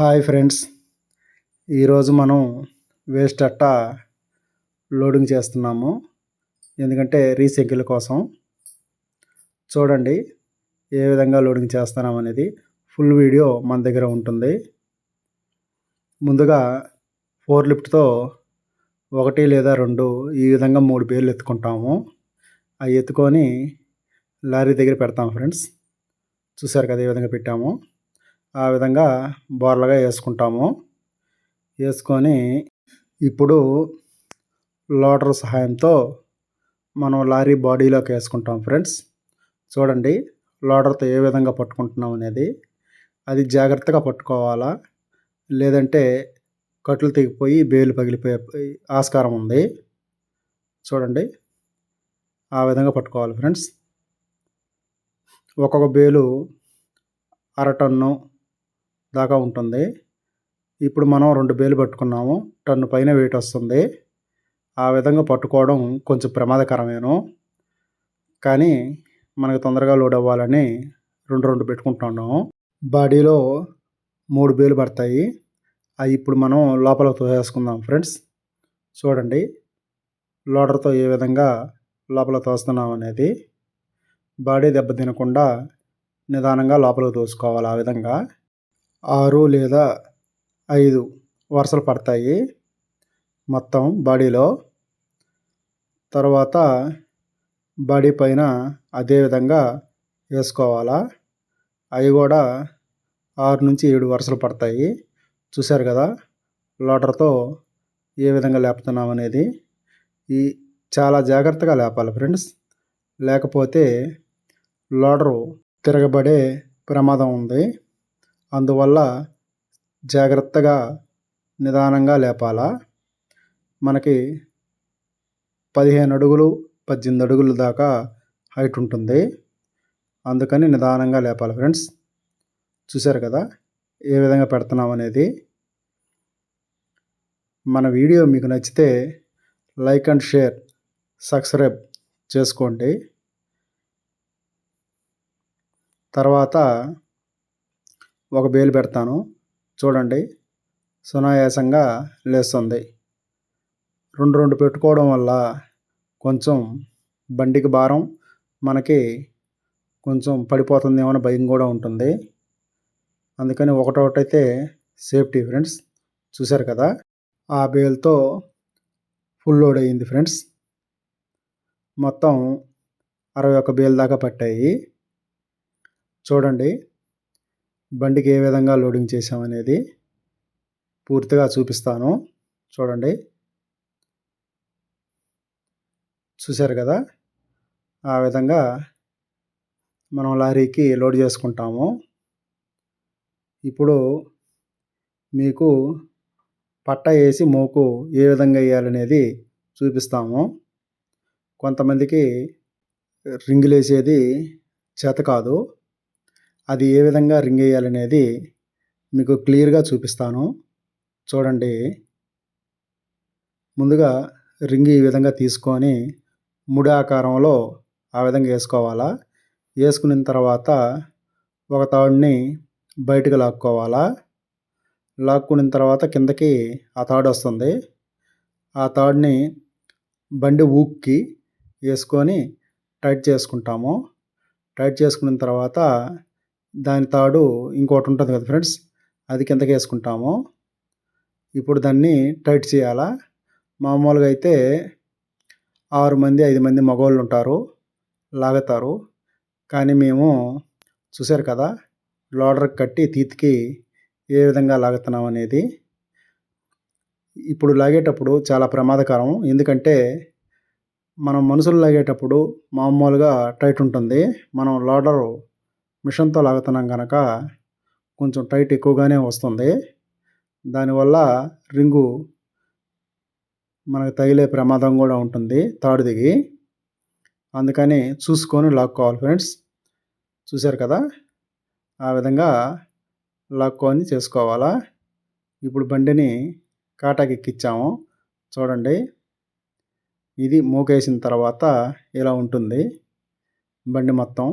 Hi friends. ఈరోజు మనం waste అట్టా లోడింగ్ చేస్తున్నాము. ఎందుకంటే రీసైకిల్ కోసం. చూడండి ఏ విధంగా లోడింగ్ చేస్తున్నాం అనేది. ఫుల్ వీడియో మన దగ్గర ఉంటుంది. ముందుగా ఫోర్ లిఫ్ట్తో ఒకటి లేదా రెండు ఈ విధంగా మూడు పేర్లు ఎత్తుకుంటాము. అవి ఎత్తుకొని లారీ దగ్గర పెడతాము ఫ్రెండ్స్. చూసారు కదా ఏ విధంగా పెట్టాము. ఆ విధంగా బోర్లగా వేసుకుంటాము. వేసుకొని ఇప్పుడు లోడర్ సహాయంతో మనం లారీ బాడీలోకి వేసుకుంటాం ఫ్రెండ్స్. చూడండి లోడర్తో ఏ విధంగా పట్టుకుంటున్నాం అనేది. అది జాగ్రత్తగా పట్టుకోవాలా? లేదంటే కట్లు తెగిపోయి బేలు పగిలిపోయే ఆస్కారం ఉంది. చూడండి ఆ విధంగా పట్టుకోవాలి ఫ్రెండ్స్. ఒక్కొక్క బేలు అర టన్ను దాకా ఉంటుంది. ఇప్పుడు మనం రెండు బేలు పట్టుకున్నాము. టన్ను పైన వెయిట్ వస్తుంది. ఆ విధంగా పట్టుకోవడం కొంచెం ప్రమాదకరమేను. కానీ మనకు తొందరగా లోడ్ అవ్వాలని రెండు రెండు పెట్టుకుంటున్నాము బాడీలో మూడు బేలు పడతాయి. అవి ఇప్పుడు మనం లోపల తోసేసుకుందాం ఫ్రెండ్స్. చూడండి. లోడర్తో ఏ విధంగా లోపల తోస్తున్నాం అనేది. బాడీ దెబ్బ తినకుండా నిదానంగా లోపల తోసుకోవాలి ఆ విధంగా. ఆరు లేదా ఐదు వరుసలు పడతాయి. మొత్తం బాడీలో. తర్వాత బాడీ పైన అదే విధంగా వేసుకోవాలా? అవి కూడా ఆరు నుంచి ఏడు వరుసలు పడతాయి. చూశారు కదా? లోటర్తో ఏ విధంగా లేపుతున్నాం అనేది. ఈ చాలా జాగ్రత్తగా లేపాలి ఫ్రెండ్స్. లేకపోతే లోడరు తిరగబడే ప్రమాదం ఉంది. అందువల్ల జాగ్రత్తగా నిదానంగా లేపాలా? మనకి పదిహేను అడుగులు పద్దెనిమిది అడుగుల దాకా హైట్ ఉంటుంది. అందుకని నిదానంగా లేపాలి ఫ్రెండ్స్. చూశారు కదా? ఏ విధంగా పెడుతున్నాం అనేది. మన వీడియో మీకు నచ్చితే లైక్ అండ్ షేర్ సబ్స్క్రైబ్ చేసుకోండి. తర్వాత ఒక బేలు పెడతాను. చూడండి. సునాయాసంగా లేస్తుంది. రెండు రెండు పెట్టుకోవడం వల్ల కొంచెం బండికి భారం మనకి కొంచెం పడిపోతుందేమో అని భయం కూడా ఉంటుంది. అందుకని ఒకటొకటైతే సేఫ్టీ ఫ్రెండ్స్ చూశారు కదా? ఆ బేల్తో ఫుల్ లోడ్ అయ్యింది ఫ్రెండ్స్. మొత్తం అరవై ఒక్క బేల్ దాకా పట్టాయి. చూడండి. బండికి ఏ విధంగా లోడింగ్ చేసామనేది పూర్తిగా చూపిస్తాను. చూడండి. చూశారు కదా? ఆ విధంగా మనం లారీకి లోడ్ చేసుకుంటాము. ఇప్పుడు మీకు పట్ట వేసి మోకు ఏ విధంగా వేయాలనేది చూపిస్తాము. కొంతమందికి రింగులు వేసేది చేత కాదు. అది ఏ విధంగా రింగ్ వేయాలనేది మీకు క్లియర్గా చూపిస్తాను. చూడండి. ముందుగా రింగ్ ఈ విధంగా తీసుకొని ముడి ఆకారంలో ఆ విధంగా వేసుకోవాలా? వేసుకున్న తర్వాత ఒక తాడుని బయటకు లాక్కోవాలా? లాక్కున్న తర్వాత కిందకి ఆ తాడు వస్తుంది. ఆ తాడుని బండి ఊక్కి వేసుకొని టైట్ చేసుకుంటాము. టైట్ చేసుకున్న తర్వాత దాని తాడు ఇంకోటి ఉంటుంది కదా ఫ్రెండ్స్ అది కిందకి వేసుకుంటాము. ఇప్పుడు దాన్ని టైట్ చేయాలా? మామూలుగా అయితే ఆరు మంది ఐదు మంది మగవాళ్ళు ఉంటారు లాగుతారు. కానీ మేము చూశారు కదా లోడర్కి కట్టి తీతికి ఏ విధంగా లాగుతున్నాం అనేది. ఇప్పుడు లాగేటప్పుడు చాలా ప్రమాదకరం. ఎందుకంటే మనం మనుషులు లాగేటప్పుడు మామూలుగా టైట్ ఉంటుంది. మనం లోడరు మిషన్తో లాగుతున్నాం కనుక కొంచెం టైట్ ఎక్కువగానే వస్తుంది. దానివల్ల రింగు మనకు తగిలే ప్రమాదం కూడా ఉంటుంది తాడు దిగి అందుకని చూసుకొని లాక్కోవాలి ఫ్రెండ్స్. చూశారు కదా? ఆ విధంగా లాక్కొని చేసుకోవాలా? ఇప్పుడు బండిని కాటాకి ఎక్కించాము చూడండి. ఇది మూకేసిన తర్వాత ఇలా ఉంటుంది? బండి మొత్తం